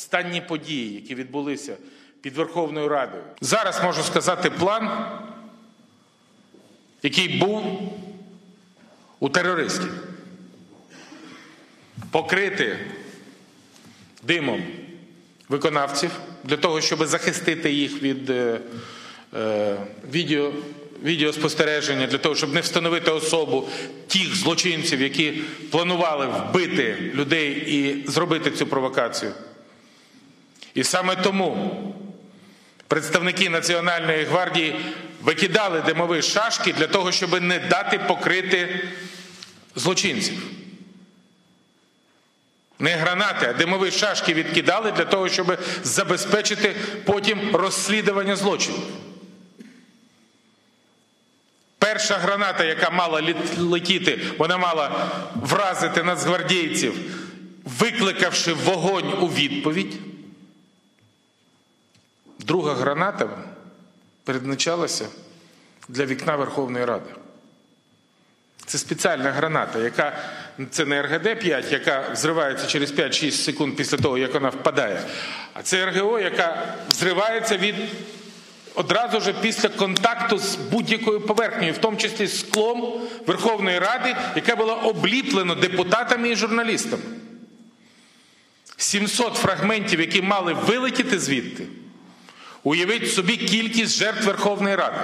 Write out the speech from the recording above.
останні події, які відбулися під Верховною Радою. Зараз можу сказати план, який був у терористів. Покрити димом виконавців для того, щоб захистити їх від е, е, відео, відеоспостереження, для того, щоб не встановити особу тих злочинців, які планували вбити людей і зробити цю провокацію. І саме тому представники Національної гвардії викидали димові шашки для того, щоб не дати покрити злочинців. Не гранати, а димові шашки відкидали для того, щоб забезпечити потім розслідування злочинів. Перша граната, яка мала летіти, вона мала вразити нацгвардійців, викликавши вогонь у відповідь. Друга граната передбачалася для вікна Верховної Ради. Це спеціальна граната, яка це не РГД-5, яка взривається через 5-6 секунд після того, як вона впадає. А це РГО, яка взривається від одразу ж після контакту з будь-якою поверхнею, в тому числі з склом Верховної Ради, яке було обліплено депутатами і журналістами. 700 фрагментів, які мали вилетіти звідти. Уявіть собі кількість жертв Верховної Ради.